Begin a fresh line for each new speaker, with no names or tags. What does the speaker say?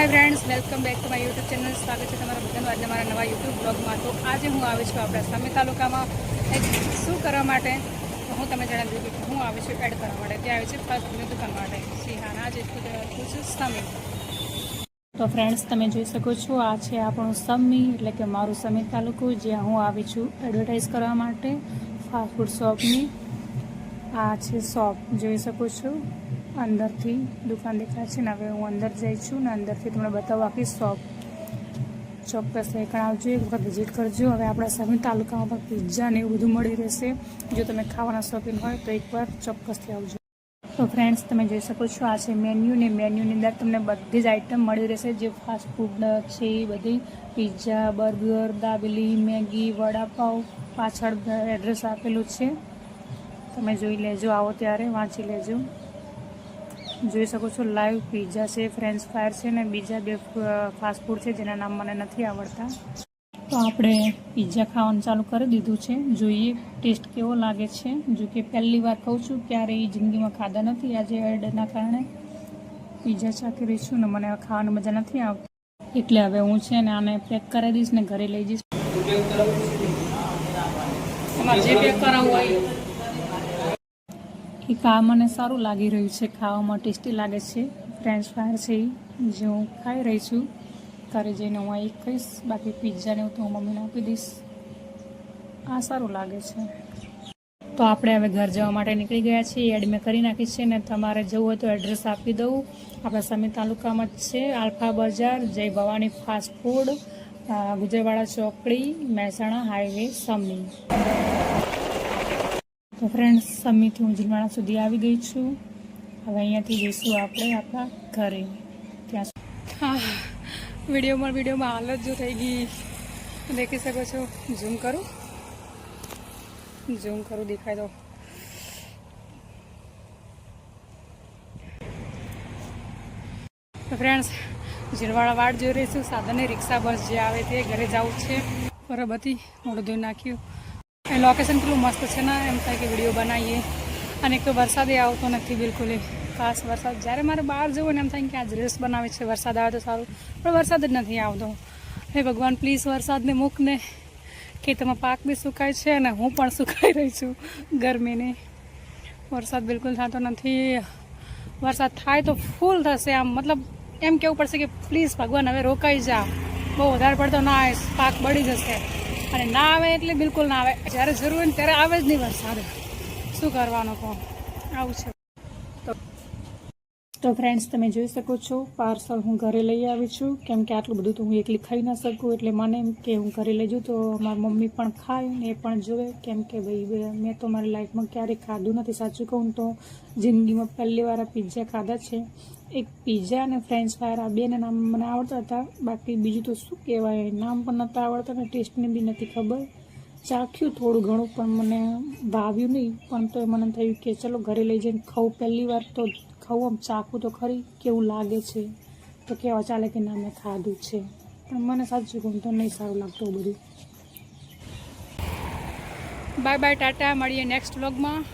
Hi friends welcome back to my YouTube channel સ્વાગત છે તમારા બધાનું આજે મારા નવા યુટ્યુબ બ્લોગમાં તો આજે હું આવી છું આપણા સામે તાલુકામાં. એક શું કરવા માટે? હું તમે જણાવી દીધું કે હું આવી છું એડ કરવા માટે. ત્યાં આવી છે ફાસ્ટ ફૂડની દુકાન માટે. સિંહાના આજે હું છું સમી. તો ફ્રેન્ડ્સ તમે જોઈ શકો છો, આ છે આપણું સમી, એટલે કે મારું સમી તાલુકું, જ્યાં હું આવી છું એડવર્ટાઇઝ કરવા માટે. ફાસ્ટફૂડ શોપની આ છે શોપ. જોઈ શકો છો. અંદરથી દુકાન દેખાય છે ને હવે હું અંદર જઈ છું ને અંદરથી તમને બતાવું આખી શોપ. ચોક્કસ એકણ આવજો, એક વખત વિઝિટ કરજો. હવે આપણા સમી તાલુકામાં પણ પિઝા ને એવું બધું મળી રહેશે. જો તમે ખાવાના શોખીન હોય તો એકવાર ચોક્કસથી આવજો. તો ફ્રેન્ડ્સ તમે જોઈ શકો છો આ છે મેન્યુ ને મેન્યુની અંદર તમને બધી જ આઇટમ મળી રહેશે. જે ફાસ્ટ ફૂડ છે એ બધી. Pizza burger dabeli, Maggi vada pav પાછળ એડ્રેસ આપેલું છે. તમે જોઈ લેજો આવો ત્યારે વાંચી લેજો. જોઈ શકો છો લાઈવ પિઝા છે ફ્રેન્ચ ફ્રાયર છે ને બીજા બે ફાસ્ટફૂડ છે જેના નામ મને નથી આવડતા. તો આપણે પીઝા ખાવાનું ચાલુ કરી દીધું છે. જોઈએ ટેસ્ટ કેવો લાગે છે. જો કે પહેલી વાર કહું છું ક્યારેય જિંદગીમાં ખાધા નથી. આજે એડના કારણે પીઝા ચાખી રહી છું ને મને ખાવાની મજા નથી આવતી. એટલે હવે હું છે ને આને પેક કરાવી દઈશ ને ઘરે લઈ જઈશ. તમારે જે પેક કરાવવું હોય એ ખા મને સારું લાગી રહ્યું છે. ખાવામાં ટેસ્ટી લાગે છે. ફ્રેન્ચ ફ્રાય છે જે હું ખાઈ રહી છું. ત્યારે જઈને હું એક ખાઈશ બાકી પિઝાને હું તો હું મમ્મીને આપી દઈશ. આ સારું લાગે છે. તો આપણે હવે ઘર જવા માટે નીકળી ગયા છીએ. એડ મેં કરી નાખી છે ને તમારે જવું હોય તો એડ્રેસ આપી દઉં. આપણા સમી તાલુકામાં જ છે આલ્ફા બજાર, જય ભવાની ફાસ્ટ ફૂડ ગુજરવાડા ચોકડી, મહેસાણા હાઈવે સમી. તો ફ્રેન્ડ્સ સમીથી હું જીલવાણા સુધી આવી ગઈ છું. હવે અહીંયાથી જઈશું આપણે આપણા ઘરે. ત્યાં વિડીયોમાં વિડીયોમાં હાલત જો થઈ ગઈ. દેખી શકો છો. ઝૂમ કરું? ઝૂમ કરું, દેખાય તો. ફ્રેન્ડ્સ જીરવાળા વાડ જોઈ રહીશું. સાધને રિક્ષા બસ જે આવે તે ઘરે જવું છે. બરાબર હતી મોઢું ધોઈ નાખ્યું. એ લોકેશન કેટલું મસ્ત છે ને? એમ થાય કે વીડિયો બનાવીએ. અને એક તો વરસાદે આવતો નથી બિલકુલ ખાસ વરસાદ. જ્યારે મારે બહાર જવું ને એમ થાય કે આજ રીલ્સ બનાવે છે, વરસાદ આવે તો સારું. પણ વરસાદ જ નથી આવતો. હે ભગવાન પ્લીઝ વરસાદને મૂકને. ખેતરમાં પાક બી સુકાય છે અને હું પણ સુકાઈ રહી છું ગરમીને. વરસાદ બિલકુલ થતો નથી. વરસાદ થાય તો ફૂલ થશે આમ. મતલબ એમ કેવું પડશે કે પ્લીઝ ભગવાન, હવે રોકાઈ જા. બહુ વધારે પડતો ના, પાક બળી જશે. અને ના આવે એટલે બિલકુલ ના આવે. જ્યારે જરૂર હોય ત્યારે આવે જ નહીં વરસાદ. શું કરવાનું કહો આવું છે. તો તો ફ્રેન્ડ્સ તમે જોઈ શકો છો પાર્સલ હું ઘરે લઈ આવી છું. કેમ કે આટલું બધું તો હું એકલી ખાઈ ના શકું, એટલે મને એમ કે હું ઘરે લઈ જઉં તો મારી મમ્મી પણ ખાય ને એ પણ જોવે. કેમ કે ભાઈ મેં તો મારી લાઈફમાં ક્યારેય ખાધું નથી, સાચું કહું તો. જિંદગીમાં પહેલી વાર પિઝા ખાધા છે. એક પિઝા અને ફ્રેન્ચ ફ્રાયર આ બેના નામ મને આવડતા હતા. બાકી બીજું તો શું કહેવાય, નામ પણ નહોતા આવડતા ને ટેસ્ટને બી નથી ખબર. ચાખ્યું થોડું ઘણું, પણ મને ભાવ્યું નહીં. પણ તો મને થયું કે ચલો ઘરે લઈ જઈને ખાઉં. પહેલી વાર તો ખાઉં આમ ચાખું તો ખરી, કેવું લાગે છે? તો કેવા ચાલે કે ના, મેં ખાધું છે. પણ મને સાચું કહું તો નહીં સારું લાગતું બધું. Bye bye, tata. મળીએ નેક્સ્ટ વ્લોગમાં